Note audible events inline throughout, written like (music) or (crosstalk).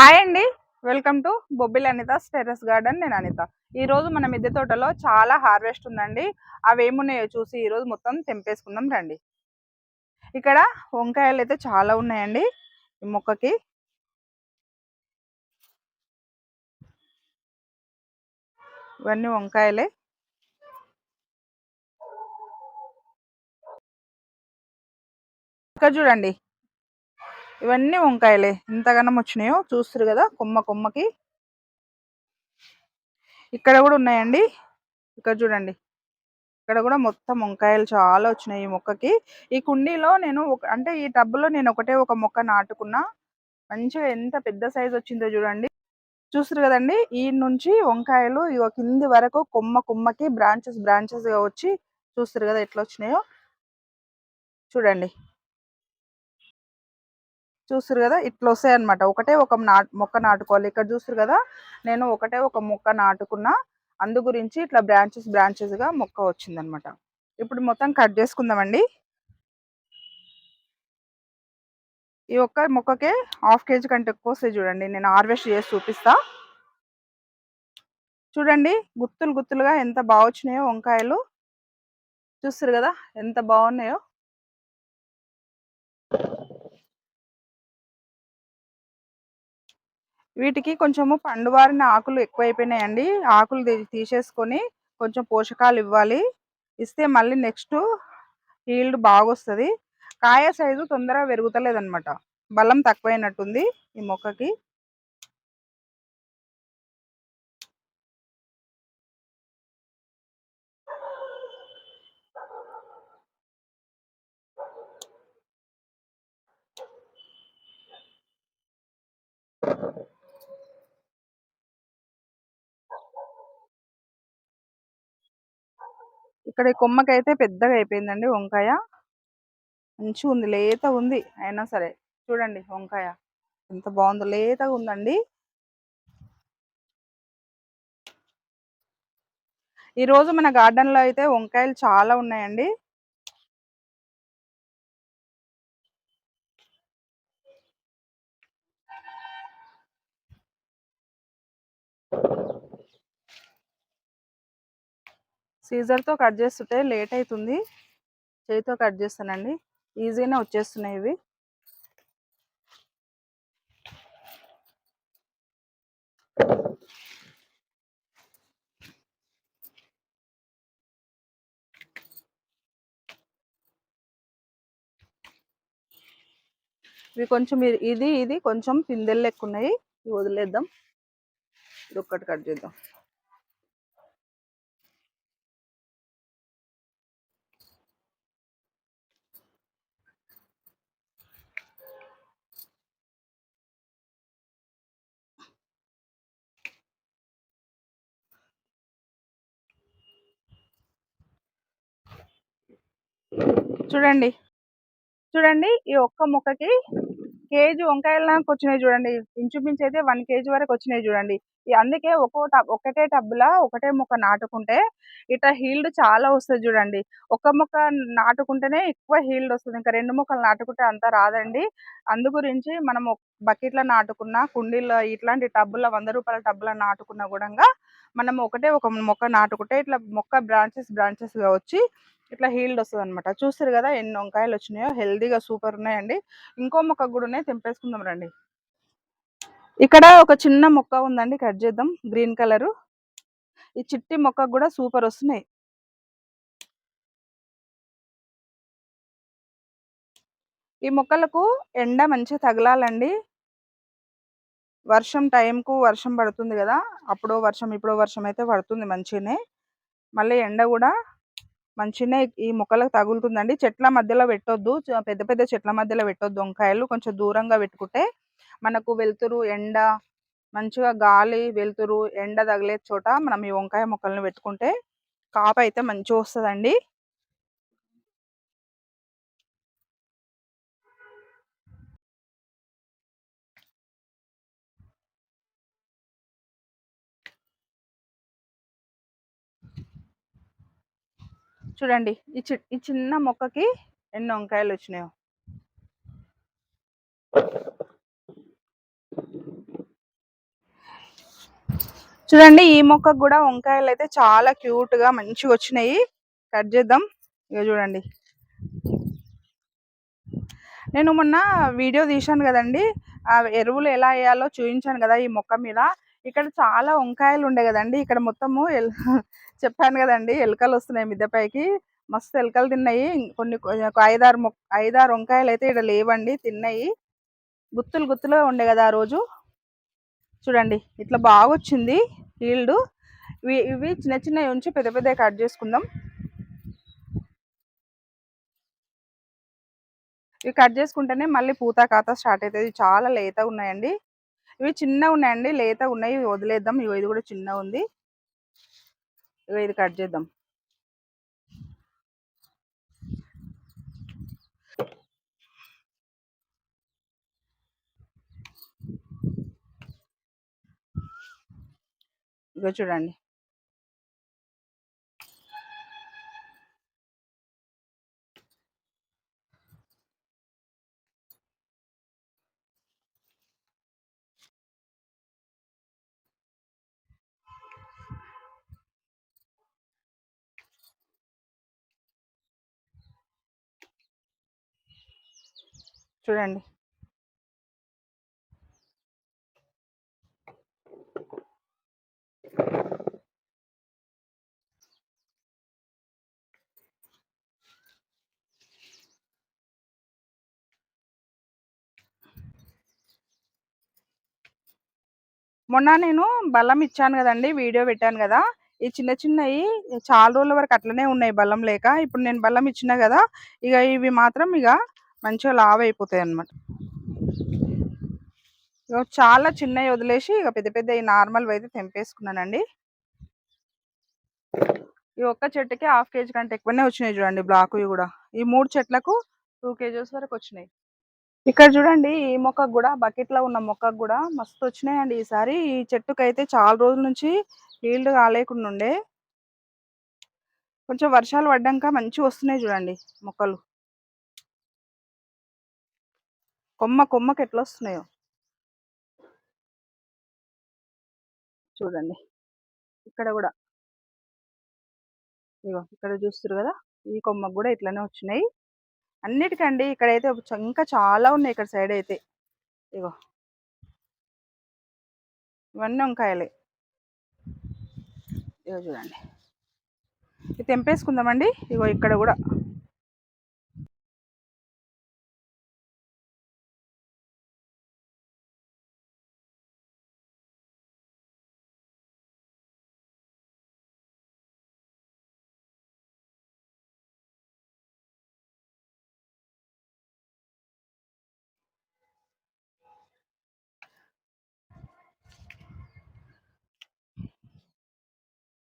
Hi అండి. Welcome to Bobbili Anitha terrace garden. నేను అనిత. ఈరోజు మన మిద్దె తోటలో చాలా హార్వెస్ట్ ఉందండి. అవి ఏమున్నాయో చూసి ఈరోజు మొత్తం తెంపేసుకుందాం రండి. ఇక్కడ వంకాయలు అయితే చాలా ఉన్నాయండి. ఈ మొక్కకి. ఇవన్నీ వంకాయలే. ఇక్కడ చూడండి. ఇవన్నీ వంకాయలే. ఎంతగానో వచ్చినాయో చూస్తారు కదా కొమ్మ కొమ్మకి. ఇక్కడ కూడా ఉన్నాయండి. ఇక్కడ చూడండి. ఇక్కడ కూడా మొత్తం వంకాయలు చాలా వచ్చినాయి ఈ మొక్కకి. ఈ కుండీలో నేను ఒక అంటే ఈ టబ్లో నేను ఒకటే ఒక మొక్క నాటుకున్నా. మంచిగా ఎంత పెద్ద సైజ్ వచ్చిందో చూడండి. చూస్తారు కదండి ఈ నుంచి వంకాయలు ఇక కింది వరకు కొమ్మ కొమ్మకి బ్రాంచెస్ బ్రాంచెస్గా వచ్చి చూస్తారు కదా ఎట్లా వచ్చినాయో. చూడండి. చూస్తారు కదా ఇట్లా వస్తాయి అనమాట ఒకటే ఒక నా మొక్క నాటుకోవాలి. ఇక్కడ చూస్తారు కదా నేను ఒకటే ఒక మొక్క నాటుకున్నా అందు గురించి ఇట్లా బ్రాంచెస్ బ్రాంచెస్గా మొక్క వచ్చిందనమాట ఇప్పుడు మొత్తం కట్ చేసుకుందామండి. ఈ ఒక్క మొక్కకే హాఫ్ కేజీ కంటే ఎక్కువ వస్తాయి చూడండి. నేను హార్వెస్ట్ చేసి చూపిస్తా. చూడండి గుత్తులు గుత్తులుగా ఎంత బాగా వచ్చినాయో వంకాయలు. చూస్తారు కదా ఎంత బాగున్నాయో. వీటికి కొంచెము పండువారిన ఆకులు ఎక్కువైపోయినాయండి. ఆకులు తీసేసుకొని కొంచెం పోషకాలు ఇవ్వాలి. ఇస్తే మళ్ళీ నెక్స్ట్ హీల్డ్ బాగొస్తుంది. కాయ సైజు తొందరగా పెరుగుతలేదనమాట. బలం తక్కువైనట్టుంది ఈ మొక్కకి. ఇక్కడ కొమ్మకైతే పెద్దగా అయిపోయిందండి వంకాయ. మంచిగా ఉంది లేత ఉంది అయినా సరే. చూడండి వంకాయ ఎంత బాగుందో లేతగా ఉందండి. ఈరోజు మన గార్డెన్లో అయితే వంకాయలు చాలా ఉన్నాయండి. సీజర్తో కట్ చేస్తుంటే లేట్ అవుతుంది చేతితో కట్ చేస్తానండి. ఈజీగానే వచ్చేస్తున్నాయి ఇవి. ఇవి కొంచెం ఇది ఇది కొంచెం పిందెలు లెక్క ఉన్నాయి. వదిలేద్దాం. ఇది ఒక్కటి కట్ చేద్దాం. చూడండి. చూడండి ఈ ఒక్క మొక్కకి కేజీ వంకాయలకి వచ్చినాయి చూడండి. ఇంచుమించు అయితే వన్ కేజీ వరకు వచ్చినాయి చూడండి. అందుకే ఒక్కో టబ్ ఒకటే టబ్లా ఒకటే మొక్క నాటుకుంటే ఇట్లా హీల్డ్ చాలా వస్తుంది చూడండి. ఒక్క మొక్క నాటుకుంటేనే ఎక్కువ హీల్డ్ వస్తుంది. ఇంకా రెండు మొక్కలు నాటుకుంటే అంత రాదండి. అందు గురించి మనం బకెట్లో నాటుకున్న కుండీల్లో ఇట్లాంటి టబ్బుల వంద రూపాయల టబ్బుల నాటుకున్న కూడా మనం ఒకటే ఒక మొక్క నాటుకుంటే ఇట్లా మొక్క బ్రాంచెస్ బ్రాంచెస్గా వచ్చి ఇట్లా హీల్డ్ వస్తుంది అనమాట చూస్తారు కదా ఎన్ని వంకాయలు వచ్చినాయో హెల్దీగా సూపర్ ఉన్నాయండి. ఇంకో మొక్క కూడా ఉన్నాయి తెంపేసుకుందాం రండి. ఇక్కడ ఒక చిన్న మొక్క ఉందండి కట్ చేద్దాం. Green colour. ఈ చిట్టి మొక్క కూడా సూపర్ వస్తున్నాయి. ఈ మొక్కలకు ఎండ మంచిగా తగలాలండి. వర్షం టైంకు వర్షం పడుతుంది కదా అప్పుడో వర్షం ఇప్పుడో వర్షం అయితే పడుతుంది మంచిగానే. మళ్ళీ ఎండ కూడా మంచిగా ఈ మొక్కలకు తగులుతుందండి. చెట్ల మధ్యలో పెట్టొద్దు. పెద్ద పెద్ద చెట్ల మధ్యలో పెట్టొద్దు. వంకాయలు కొంచెం దూరంగా పెట్టుకుంటే మనకు వెలుతురు ఎండ మంచిగా గాలి వెలుతురు ఎండ తగిలే చోట మనం ఈ వంకాయ మొక్కలను పెట్టుకుంటే కాపు అయితే మంచిగా వస్తుందండి. చూడండి. ఈ చి ఈ చిన్న మొక్కకి ఎన్ని వంకాయలు వచ్చినాయో చూడండి ఈ మొక్కకు కూడా వంకాయలు అయితే చాలా క్యూట్గా మంచిగా వచ్చినాయి కట్ చేద్దాం. ఇక చూడండి. నేను మొన్న వీడియో తీశాను కదండి. ఆ ఎరువులు ఎలా వేయాలో చూపించాను కదా ఈ మొక్క మీద. ఇక్కడ చాలా వంకాయలు ఉండే కదండి. ఇక్కడ మొత్తము (laughs) చెప్పాను కదండి ఎలుకలు వస్తున్నాయి మిద్దెపైకి. మస్తు ఎలుకలు తిన్నాయి. కొన్ని ఐదారు మొక్క ఐదారు వంకాయలు అయితే ఇక్కడ లేవండి తిన్నాయి. గుత్తులు గుత్తులు ఉండే కదా ఆ రోజు. చూడండి ఇట్లా బాగా వచ్చింది ఈల్డ్. ఇవి ఇవి చిన్న చిన్నవి ఉంచి పెద్ద పెద్ద కట్ చేసుకుందాం. ఇవి కట్ చేసుకుంటేనే మళ్ళీ పూత ఖాతా స్టార్ట్ అవుతుంది చాలా లేతగా ఉన్నాయండి ఇవి చిన్నగా ఉన్నాయండి. లేత ఉన్నాయి. వదిలేద్దాం. ఇవి ఇది కూడా చిన్నగా ఉంది. ఇవి ఇది కట్ చేద్దాం. ఇగో చూడండి. చూడండి. మొన్న నేను బల్లం ఇచ్చాను కదండి వీడియో పెట్టాను కదా. ఈ చిన్న చిన్నవి చాలా రోజుల వరకు అట్లనే ఉన్నాయి బల్లం లేక. ఇప్పుడు నేను బల్లం ఇచ్చిన కదా ఇక ఇవి మాత్రం ఇక మంచిగా లావ్ అయిపోతాయి అన్నమాట చాలా చిన్నవి వదిలేసి ఇక పెద్ద పెద్ద ఈ నార్మల్ అయితే తెంపేసుకున్నానండి. ఈ ఒక్క చెట్టుకి హాఫ్ కేజీ కంటే ఎక్కువనే వచ్చినాయి చూడండి బ్లాక్ కూడా. ఈ మూడు చెట్లకు టూ కేజీస్ వరకు వచ్చినాయి. ఇక్కడ చూడండి ఈ మొక్కకు కూడా బకెట్లో ఉన్న మొక్కకు కూడా మస్తు వచ్చినాయండి ఈసారి. ఈ చెట్టుకు అయితే చాలా రోజుల నుంచి ఈల్డ్ కాలేకుండా ఉండే. కొంచెం వర్షాలు పడ్డాక మంచిగా వస్తున్నాయి చూడండి మొక్కలు. కొమ్మ కొమ్మకి ఎట్లా వస్తున్నాయో చూడండి. ఇక్కడ కూడా. ఇగో ఇక్కడ చూస్తారు కదా? ఈ కొమ్మకు కూడా ఇట్లానే వచ్చినాయి. అన్నిటికండి ఇక్కడైతే ఇంకా చాలా ఉన్నాయి ఇక్కడ సైడ్ అయితే. ఇగో. ఇవన్నీ వంకాయలే ఇగో చూడండి. ఇది తెంపేసుకుందామండి. ఇగో ఇక్కడ కూడా.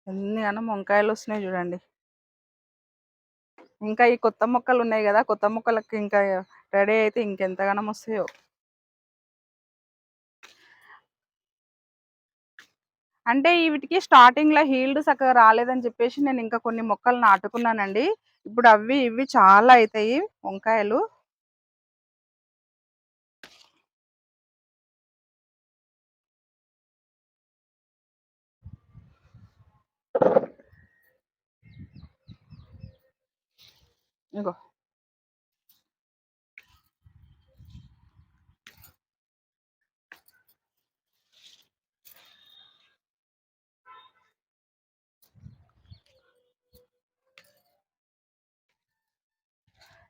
ఎన్ని అన్న వంకాయలు వస్తున్నాయి చూడండి ఇంకా ఈ కొత్త మొక్కలు ఉన్నాయి కదా కొత్త మొక్కలకి ఇంకా రెడీ అయితే ఇంకెంతగానం వస్తాయో. అంటే వీటికి స్టార్టింగ్లో హీల్డ్ చక్కగా రాలేదని చెప్పేసి నేను ఇంకా కొన్ని మొక్కలు నాటుకున్నానండి. ఇప్పుడు అవి ఇవి చాలా అవుతాయి వంకాయలు. ఇగో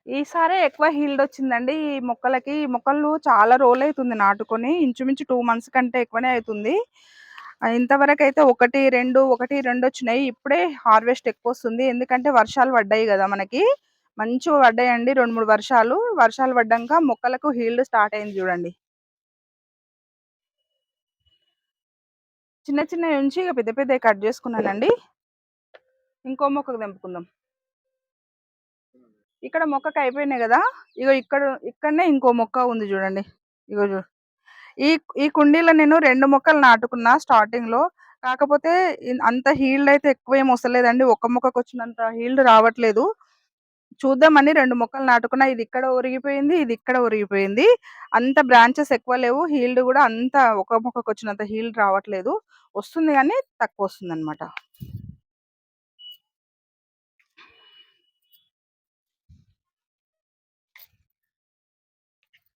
ఈసారి ఎక్కువ హీల్డ్ వచ్చిందండి. ఈ మొక్కలకి ఈ మొక్కలు చాలా రోజులు అవుతుంది నాటుకొని. ఇంచుమించు టూ మంత్స్ కంటే ఎక్కువనే అవుతుంది ఇంతవరకు అయితే ఒకటి రెండు ఒకటి రెండు వచ్చినాయి. ఇప్పుడే హార్వెస్ట్ ఎక్కువ వస్తుంది ఎందుకంటే వర్షాలు పడ్డాయి కదా మనకి. మంచిగా పడ్డాయండి రెండు మూడు వర్షాలు. వర్షాలు పడ్డాక మొక్కలకు హీల్డ్ స్టార్ట్ అయింది చూడండి. చిన్న చిన్న ఉంచి ఇక పెద్ద పెద్ద కట్ చేసుకున్నానండి. ఇంకో మొక్కకు తెంపుకుందాం. ఇక్కడ మొక్కకు అయిపోయినాయి కదా. ఇగో ఇక్కడ ఇక్కడనే ఇంకో మొక్క ఉంది చూడండి. ఇగో చూ ఈ ఈ కుండీలో నేను రెండు మొక్కలు నాటుకున్నా స్టార్టింగ్లో కాకపోతే అంత హీల్డ్ అయితే ఎక్కువ ఏం వస్తలేదండి ఒక్క మొక్కకు వచ్చినంత హీల్డ్ రావట్లేదు చూద్దామని రెండు మొక్కలు నాటుకున్నా. ఇది ఇక్కడ ఒరిగిపోయింది. ఇది ఇక్కడ ఒరిగిపోయింది. అంత బ్రాంచెస్ ఎక్కువ లేవు. హీల్డ్ గూడా అంత ఒక మొక్కకు వచ్చినంత హీల్డ్ రావట్లేదు. వస్తుంది గానీ తక్కువొస్తుందనమాట.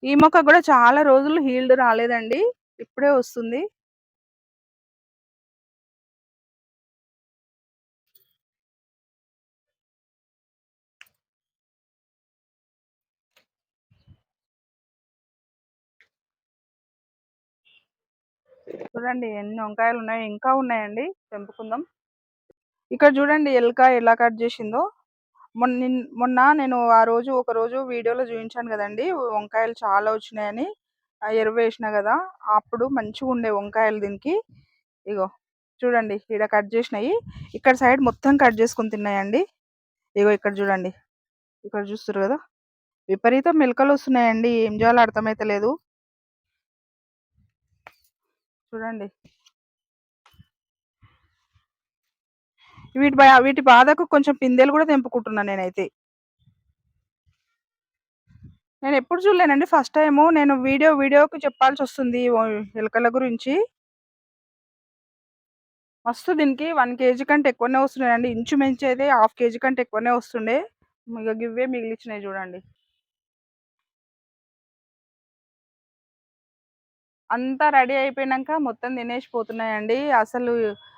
ఈ మొక్క కూడా చాలా రోజులు హీల్డ్ రాలేదండి. ఇప్పుడే వస్తుంది. చూడండి ఎన్ని వంకాయలు ఉన్నాయి ఇంకా ఉన్నాయండి. తెంపుకుందాం. ఇక్కడ చూడండి ఎలక ఎలా కట్ చేసిందో మొన్న నిన్ మొన్న నేను ఆ రోజు ఒకరోజు వీడియోలో చూయించాను కదండి వంకాయలు చాలా వచ్చినాయని. ఎరువు వేసిన కదా అప్పుడు మంచిగుండే వంకాయలు దీనికి. ఇగో చూడండి ఇక్కడ కట్ చేసినాయి ఇక్కడ సైడ్ మొత్తం కట్ చేసుకుని తిన్నాయండి. ఇగో ఇక్కడ చూడండి. ఇక్కడ చూస్తుండ్రు కదా విపరీత విపరీతం మెలికలొస్తున్నాయండి. ఏం జేయాలో అర్థమైతలేదు. చూడండి. వీటి వీటి బాధకు కొంచెం పిందెలు కూడా తెంపుకుంటున్నాను నేనైతే. నేను ఎప్పుడు చూడలేనండి. ఫస్ట్ టైము నేను వీడియో వీడియోకి చెప్పాల్సి వస్తుంది ఎలుకల గురించి. మస్తు దీనికి వన్ కేజీ కంటే ఎక్కువనే వస్తున్నాయండి. ఇంచుమించు అయితే హాఫ్ కేజీ కంటే ఎక్కువనే వస్తుండే. ఇక గివ్వే మిగిలిచ్చినాయి చూడండి. అంతా రెడీ అయిపోయినాక మొత్తం తినేసి పోతున్నాయండి. అసలు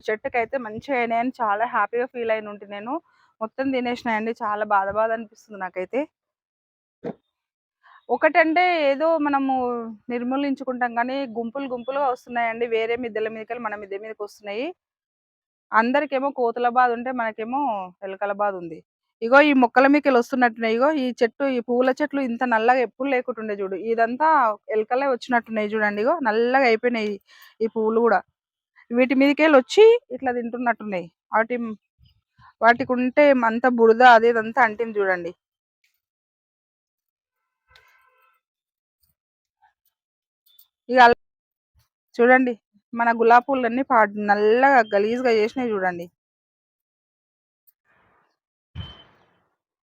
చెట్టుకైతే మంచిగా అయినాయని చాలా హ్యాపీగా ఫీల్ అయిన ఉంటే నేను. మొత్తం తినేసినాయండి. చాలా బాధ బాధ అనిపిస్తుంది నాకైతే. ఒకటంటే ఏదో మనము నిర్మూలించుకుంటాం కానీ గుంపులు గుంపులుగా వస్తున్నాయండి. వేరే మిద్దెల మీదకెళ్ళి మన మిద్దె మీదకొస్తున్నాయి. అందరికేమో కోతుల బాధుంటే మనకేమో ఎలకల బాధుంది. ఇగో ఈ మొక్కల మీదకెళ్ళి వస్తున్నట్టున్నాయి. ఇగో ఈ చెట్టు ఈ పూల చెట్లు ఇంత నల్లగా ఎప్పుడు లేకుంటుండే చూడు. ఇదంతా ఎలకలే వచ్చినట్టున్నాయి చూడండి. ఇగో నల్లగా అయిపోయినాయి ఈ పువ్వులు కూడా వీటి మీదకెళ్ళి వచ్చి ఇట్లా తింటున్నట్టున్నాయి. వాటి వాటికి ఉంటే అంత బురద అది ఇదంతా అంటింది చూడండి. ఇగ చూడండి. మన గులాబీ పూలన్నీ పాడ్ నల్లగా గలీజ్‌గా చేసినాయి చూడండి.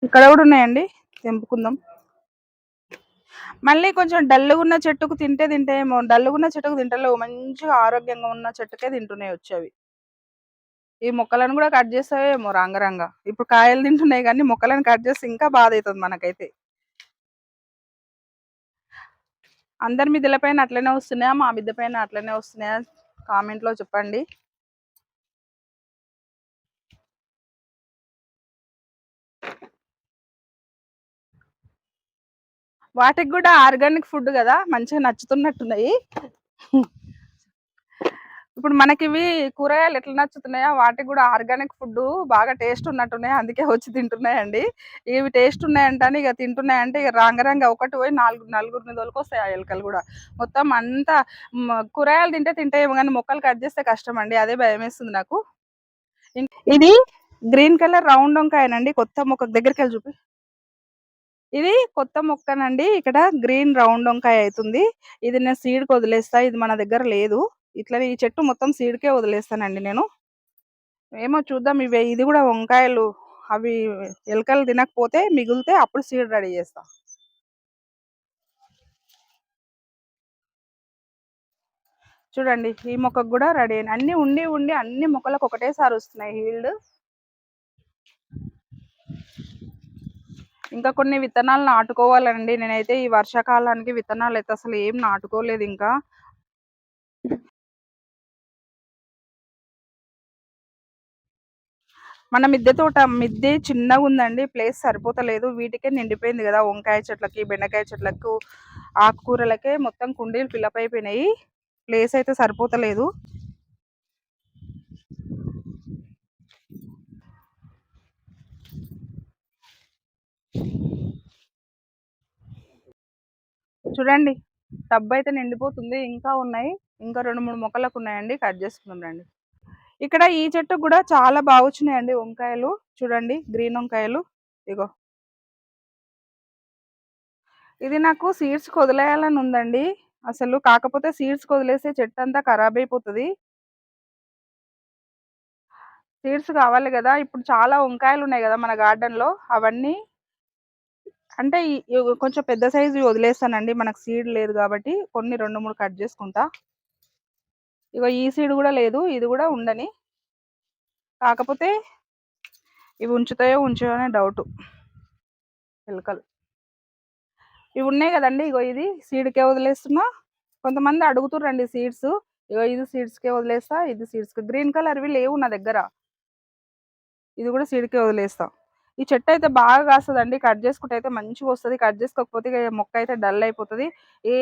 ఇక్కడ కూడా ఉన్నాయండి. తెంపుకుందాం. మళ్ళీ కొంచెం డల్లుగున్న చెట్టుకు తింటే తింటాయేమో డల్లుగున్న చెట్టుకు తింటలేవు. మంచిగా ఆరోగ్యంగా ఉన్న చెట్టుకే తింటున్నాయి వచ్చేవి ఈ మొక్కలను కూడా కట్ జేస్తాయేమో రంగరంగ ఇప్పుడు కాయలు తింటున్నాయి కానీ మొక్కలను కట్ చేస్తే ఇంకా బాధ అవుతుంది మనకైతే. అందరి మిద్దెల పైన అట్లనే వస్తున్నాయా? మా మిద్దె పైన అట్లనే వస్తున్నాయా? కామెంట్‌లో చెప్పండి. వాటికి కూడా ఆర్గానిక్ ఫుడ్ కదా మంచిగా నచ్చుతున్నట్టున్నాయి. ఇప్పుడు మనకివి కూరగాయలు ఎట్లా నచ్చుతున్నాయో వాటికి కూడా ఆర్గానిక్ ఫుడ్ బాగా టేస్ట్ ఉన్నట్టున్నాయి. అందుకే వచ్చి తింటున్నాయండి. ఇవి టేస్ట్ ఉన్నాయంటే ఇక తింటున్నాయంటే ఇక రాంగ ఒకటి పోయి నాలుగు నలుగురిని తోలుకొస్తాయి ఆ ఎలకలు కూడా మొత్తం అంతా కూరగాయలు తింటే తింటాయి కానీ మొక్కలు కట్ చేస్తే కష్టం అండి అదే భయమేస్తుంది నాకు. ఇది గ్రీన్ కలర్ రౌండ్ వంకాయనండి. కొత్త మొక్క దగ్గరికి వెళ్ళి చూపి. ఇది కొత్త మొక్కనండి. ఇక్కడ గ్రీన్ రౌండ్ వంకాయ అవుతుంది ఇది నేను సీడ్‌కి వదిలేస్తా. ఇది మన దగ్గర లేదు. ఇట్లనే ఈ చెట్టు మొత్తం సీడ్‌కే వదిలేస్తానండి నేను. ఏమో చూద్దాం ఇవి ఇది కూడా వంకాయలు అవి ఎలకలు తినకపోతే మిగిలితే అప్పుడు సీడ్ రెడీ చేస్తా. చూడండి. ఈ మొక్కకు కూడా రెడీ అయినాయి. అన్నీ ఉండి ఉండి అన్ని మొక్కలకు ఒకటేసారి వస్తున్నాయి హీల్డ్. ఇంకా కొన్ని విత్తనాలు నాటుకోవాలండి. నేనైతే ఈ వర్షాకాలానికి విత్తనాలు అయితే అసలు ఏం నాటుకోలేదు ఇంకా మన మిద్దె తోట మిద్దె చిన్నగుందండి. ప్లేస్ సరిపోతలేదు. వీటికే నిండిపోయింది కదా వంకాయ చెట్లకి, బెండకాయ చెట్లకు, ఆకుకూరలకే మొత్తం కుండీలు ఫిలప్ అయిపోయినాయి. ప్లేస్ అయితే సరిపోతలేదు. చూడండి. టబ్బయితే నిండిపోతుంది. ఇంకా ఉన్నాయి. ఇంకా రెండు మూడు మొక్కలకు ఉన్నాయండి కట్ చేసుకుందాం రండి. ఇక్కడ ఈ చెట్టు కూడా చాలా బాగా వచ్చినాయండి వంకాయలు. చూడండి గ్రీన్ వంకాయలు. ఇగో. ఇది నాకు సీడ్స్ వదిలేయాలని ఉందండి. అసలు కాకపోతే సీడ్స్‌కి వదిలేస్తే చెట్టంతా ఖరాబ్ అయిపోతుంది సీడ్స్ కావాలి కదా ఇప్పుడు చాలా వంకాయలు ఉన్నాయి కదా మన గార్డెన్‌లో అవన్నీ అంటే కొంచెం పెద్ద సైజు వదిలేస్తానండి. మనకు సీడ్ లేదు కాబట్టి కొన్ని 2, 3 కట్ చేసుకుంటా ఇక ఈ సీడ్ కూడా లేదు. ఇది కూడా ఉండని. కాకపోతే ఇవి ఉంచుతాయో, ఉంచవో అనే డౌటు. పిలకలు. ఇవి ఉన్నాయి కదండి ఇగో ఇది సీడ్‌కే వదిలేస్తున్నా. కొంతమంది అడుగుతుర్రండి సీడ్స్. ఇగో ఇది సీడ్స్‌కే వదిలేస్తా. ఇది సీడ్స్‌కి గ్రీన్ కలర్‌వి లేవు నా దగ్గర. ఇది కూడా సీడ్‌కే వదిలేస్తా. ఈ చెట్టు అయితే బాగా కాస్తదండి. కట్ చేసుకుంటే అయితే మంచిగా వస్తుంది కట్ చేసుకోకపోతే మొక్క అయితే డల్ అయిపోతుంది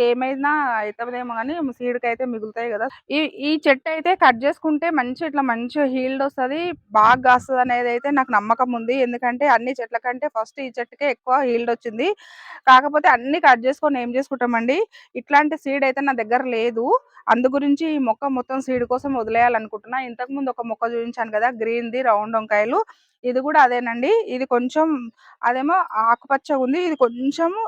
ఏమైనా అవుతుందేమో కానీ సీడ్కి అయితే మిగులుతాయి కదా ఈ ఈ చెట్టు అయితే కట్ చేసుకుంటే మంచి ఇట్లా మంచిగా హీల్డ్ వస్తుంది బాగా కాస్తదనేదైతే నాకు నమ్మకం ఉంది. ఎందుకంటే అన్ని చెట్ల కంటే ఫస్ట్ ఈ చెట్టుకే ఎక్కువ హీల్డ్ వచ్చింది కాకపోతే అన్ని కట్ చేసుకొని ఏం చేసుకుంటామండి ఇట్లాంటి సీడ్ అయితే నా దగ్గర లేదు. అందు గురించి ఈ మొక్క మొత్తం సీడ్ కోసం వదిలేయాలనుకుంటున్నా. ఇంతకుముందు ఒక మొక్క చూపించాను కదా గ్రీన్‌ది రౌండ్ వంకాయలు. ఇది కూడా అదేనండి. ఇది కొంచెం అదేమో ఆకుపచ్చగుంది. ఇది కొంచెము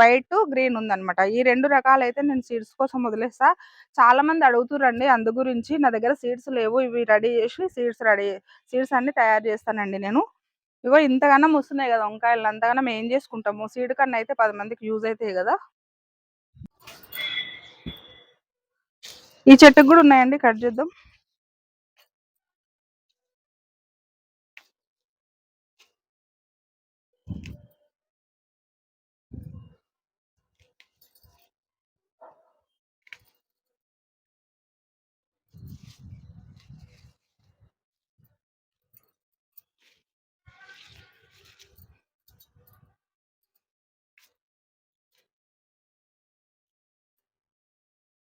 వైట్ గ్రీన్ ఉందనమాట. ఈ రెండు రకాలైతే నేను సీడ్స్ కోసం వదిలేస్తా. చాలా మంది అడుగుతుర్రండి అందు గురించి. నా దగ్గర సీడ్స్ లేవు. ఇవి రెడీ చేసి సీడ్స్ రెడీ సీడ్స్ అన్ని తయారు చేస్తానండి నేను. ఇగో ఇంతగనం వస్తున్నాయి కదా వంకాయలు అంతగనం ఏం చేసుకుంటాము సీడ్ కన్నా అయితే పది మందికి యూజ్ అవుతాయి కదా ఈ చెట్టుకు కూడా ఉన్నాయండి. కట్ చేద్దాం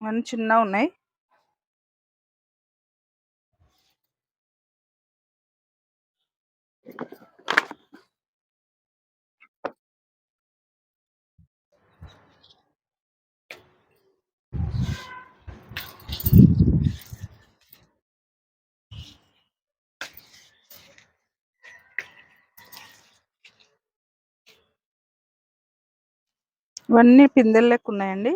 మన చిన్న ఉన్నాయి ఇవన్నీ పిందెలు లెక్కున్నాయండి.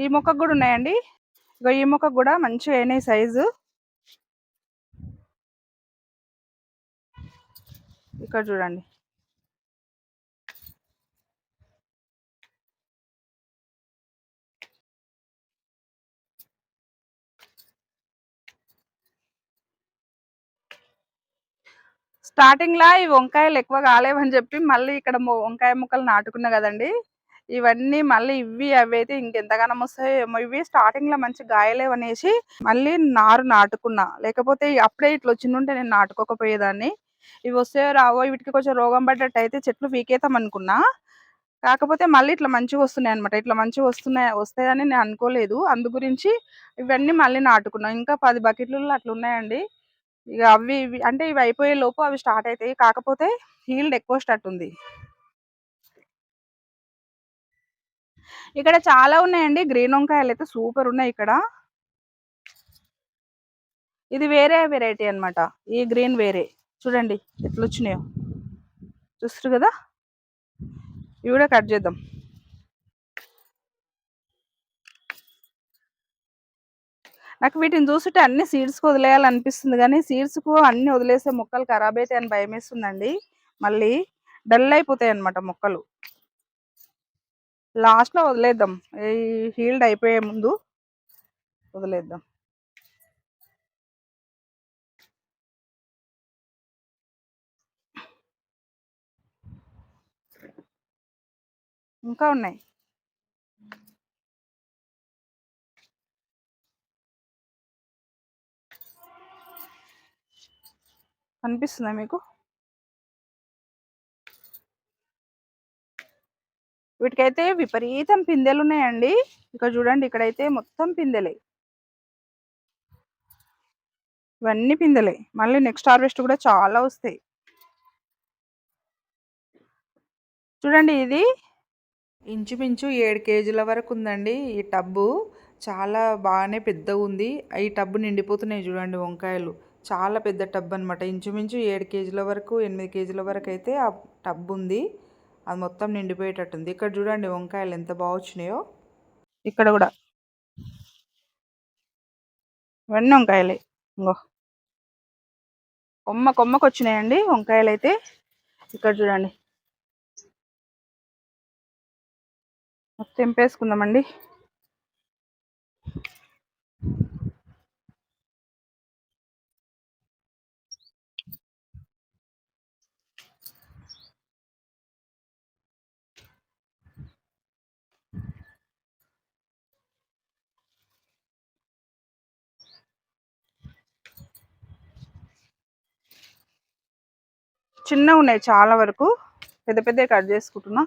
ఈ మొక్కకు కూడా ఉన్నాయండి. ఇగో ఈ మొక్కకు కూడా మంచిగా అయినాయి సైజు. ఇక్కడ చూడండి స్టార్టింగ్‌లా ఈ వంకాయలు ఎక్కువ కాలేవని చెప్పి మళ్ళీ ఇక్కడ వంకాయ మొక్కలు నాటుకున్నా కదండి ఇవన్నీ మళ్ళీ ఇవి అవి అయితే ఇంకెంతగానం వస్తాయో ఇవి ఇవి స్టార్టింగ్‌లో మంచి గాయలేవనేసి మళ్ళీ నారు నాటుకున్నా. లేకపోతే అప్పుడే ఇట్లా వచ్చిండుంటే నేను నాటుకోకపోయేదాన్ని. ఇవి వస్తాయో రావో వీటికి కొంచెం రోగం పడ్డట్టయితే చెట్లు పీకేద్దాం అనుకున్నా. కాకపోతే మళ్ళీ ఇట్లా మంచిగా వస్తున్నాయి అనమాట ఇట్లా మంచిగా వస్తున్నాయి వస్తాయని నేను అనుకోలేదు. అందు గురించి ఇవన్నీ మళ్ళీ నాటుకున్నాం ఇంకా పది బకెట్లు అట్లా ఉన్నాయండి ఇక అవి ఇవి అంటే ఇవి అయిపోయే లోపు అవి స్టార్ట్ అయితాయి. కాకపోతే హీల్డ్ ఎక్కువ స్టార్ట్ ఉంది ఇక్కడ చాలా ఉన్నాయండి. గ్రీన్ వంకాయలు అయితే సూపర్ ఉన్నాయి ఇక్కడ. ఇది వేరే వెరైటీ అన్నమాట. ఈ గ్రీన్ వేరే. చూడండి ఎట్లొచ్చినాయో. చూస్తారు కదా ఇవి కూడా కట్ చేద్దాం నాకు వీటిని జూస్తుంటే అన్ని సీడ్స్‌కి వదిలేయాలనిపిస్తుంది కానీ సీడ్స్‌కు అన్ని వదిలేసే మొక్కలు ఖరాబ్ అవుతాయని భయం వేస్తుందండి మళ్ళీ డల్ అయిపోతాయి అన్నమాట మొక్కలు. లాస్ట్‌లో వదిలేద్దాం. ఈ హీల్డ్ అయిపోయే ముందు వదిలేద్దాం. ఇంకా ఉన్నాయి. కనిపిస్తుందా మీకు? వీటికైతే విపరీతం పిందెలు ఉన్నాయండి ఇక్కడ చూడండి ఇక్కడైతే మొత్తం పిందెలే. ఇవన్నీ పిందెలే. మళ్ళీ నెక్స్ట్ హార్వెస్ట్ కూడా చాలా వస్తాయి. చూడండి ఇది ఇంచుమించు ఏడు కేజీల వరకు ఉందండి ఈ టబ్బు. చాలా బాగానే పెద్దగా ఉంది ఈ టబ్బు నిండిపోతున్నాయి చూడండి వంకాయలు చాలా పెద్ద టబ్ అనమాట ఇంచుమించు ఏడు కేజీల వరకు ఎనిమిది కేజీల వరకు అయితే ఆ టబ్ ఉంది అది మొత్తం నిండిపోయేటట్టుంది. ఇక్కడ చూడండి వంకాయలు ఎంత బాగా వచ్చినాయో. ఇక్కడ కూడా. ఇవన్నీ వంకాయలే. ఇంకో కొమ్మ కొమ్మకు వచ్చినాయండి వంకాయలు అయితే. ఇక్కడ చూడండి. మొత్తం తెంపేసుకుందామండి చిన్నగా ఉన్నాయి చాలా వరకు. పెద్ద పెద్ద కట్ చేసుకుంటున్నా.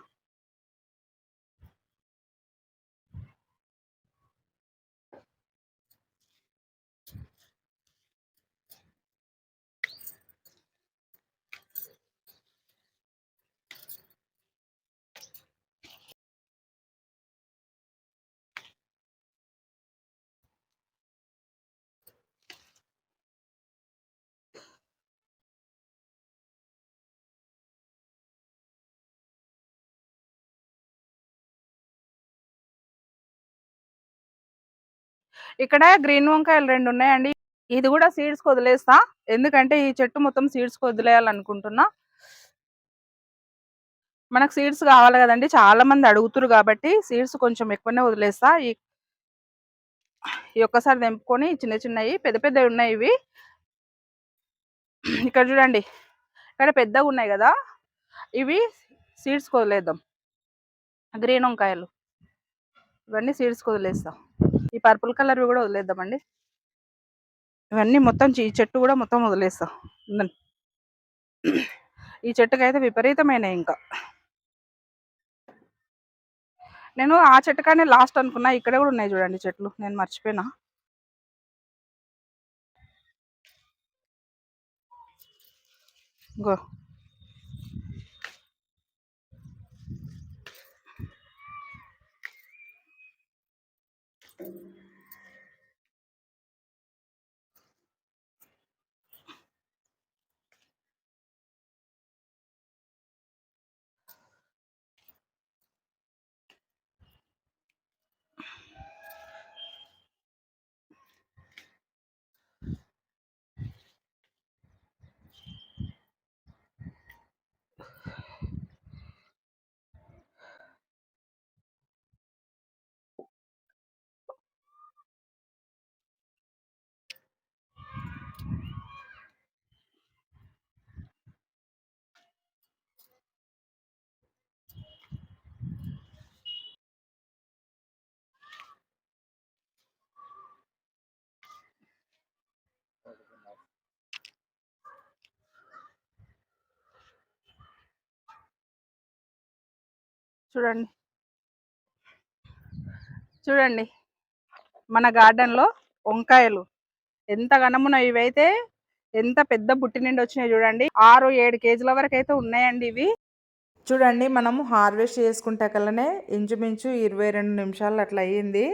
ఇక్కడ గ్రీన్ వంకాయలు రెండు ఉన్నాయండి. ఇది కూడా సీడ్స్ వదిలేస్తా. ఎందుకంటే ఈ చెట్టు మొత్తం సీడ్స్ వదిలేయాలనుకుంటున్నా. మనకు సీడ్స్ కావాలి కదండి. చాలా మంది అడుగుతురు కాబట్టి సీడ్స్ కొంచెం ఎక్కువనే వదిలేస్తా. ఈ ఈ ఒక్కసారి తెంపుకొని చిన్న చిన్నవి పెద్ద పెద్దవి ఉన్నాయి ఇవి. ఇక్కడ చూడండి. ఇక్కడ పెద్దగా ఉన్నాయి కదా. ఇవి సీడ్స్ వదిలేద్దాం. గ్రీన్ వంకాయలు. ఇవన్నీ సీడ్స్ వదిలేస్తాం. ఈ పర్పుల్ కలర్ కూడా వదిలేద్దామండి. ఇవన్నీ మొత్తం ఈ చెట్టు కూడా మొత్తం వదిలేస్తాం. ఈ చెట్టుకి అయితే విపరీతమైన ఇంకా. నేను ఆ చెట్టు కానీ లాస్ట్ అనుకున్నా. ఇక్కడ కూడా ఉన్నాయి చూడండి చెట్లు. నేను మర్చిపోయినా. గో. చూడండి. చూడండి. మన గార్డెన్లో వంకాయలు. ఎంత ఘనమున ఇవైతే ఎంత పెద్ద బుట్టి నిండి వచ్చినాయి చూడండి. ఆరు ఏడు కేజీల వరకు అయితే ఉన్నాయండి ఇవి. చూడండి మనము హార్వెస్ట్ చేసుకుంటే కల్లనే ఇంచుమించు ఇరవై రెండు నిమిషాలు అట్లా అయ్యింది.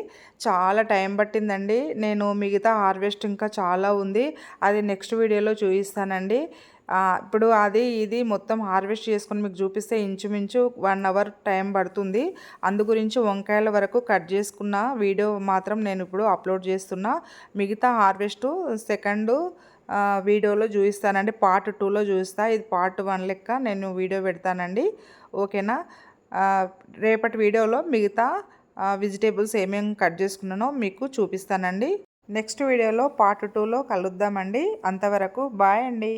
చాలా టైం పట్టిందండి. నేను మిగతా హార్వెస్ట్ ఇంకా చాలా ఉంది. అది నెక్స్ట్ వీడియోలో చూపిస్తానండి. ఇప్పుడు అది ఇది మొత్తం హార్వెస్ట్ చేసుకొని మీకు చూపిస్తే ఇంచుమించు వన్ అవర్ టైం పడుతుంది. అందు గురించి వంకాయల వరకు కట్ చేసుకున్న వీడియో మాత్రం నేను ఇప్పుడు అప్లోడ్ చేస్తున్నా. మిగతా హార్వెస్ట్ సెకండ్ వీడియోలో చూపిస్తానండి. పార్ట్ టూలో చూపిస్తా. ఇది పార్ట్ వన్ లెక్క నేను వీడియో పెడతానండి. ఓకేనా? రేపటి వీడియోలో మిగతా వెజిటేబుల్స్ ఏమేమి కట్ చేసుకున్నానో మీకు చూపిస్తానండి. నెక్స్ట్ వీడియోలో పార్ట్ టూలో కలుద్దామండి. అంతవరకు బాయ్ అండి.